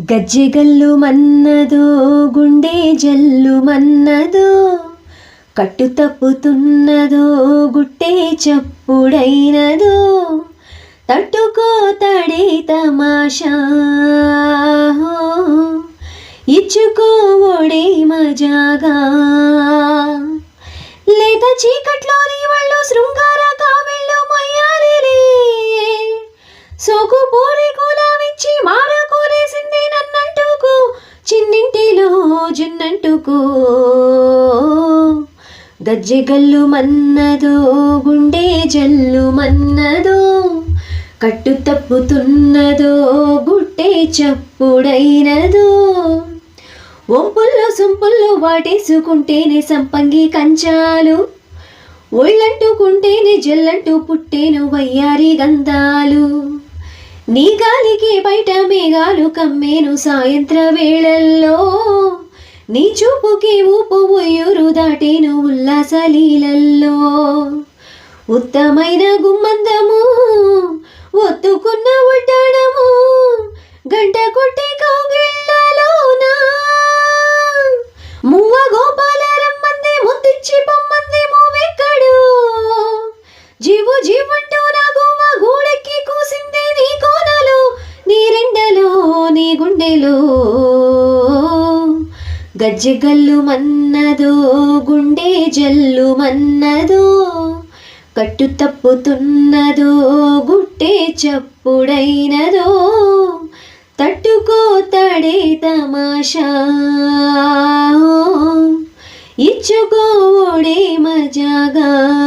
గజ్జెగల్లు మన్నదో గుండె జల్లు మన్నదో కట్టు తప్పుతున్నదో గుట్టే చప్పుడైనదో తట్టుకో తడే తమాషా. ఇచ్చుకో ఒడి మజాగా. లేత చీకట్లోని వాళ్ళు శృంగార కావే చిన్నింటిలో జున్నంటుకో. గజ్జెగల్లు మన్నదో గుండె జల్లు మన్నదో కట్టు తప్పుతున్నదో గుట్టే చప్పుడైనదో. ఒంపుల్లో సొంపుల్లో వాటేసుకుంటేనే సంపంగి కంచాలు ఒళ్ళంటుకుంటేనే జల్లంటూ పుట్టేను వయ్యారి గంధాలు. నీ గాలికి బయట మేఘాలు కమ్మేను సాయంత్ర వేళల్లో నీ చూపుకి ఊపు ఉయ్యూరు దాటేను ఉల్లాస లీలల్లో. ఉత్తమైన గుమ్మందము ఒత్తుకున్న ఒడ్డాడము గంట కొట్టే గుండెలో. గజ్జెగల్లు మన్నదో గుండె జల్లు మన్నదో కట్టు తప్పుతున్నదో గుట్టే చప్పుడైనదో తట్టుకో తడే తమాషా. ఇచ్చుకోడే మజాగా.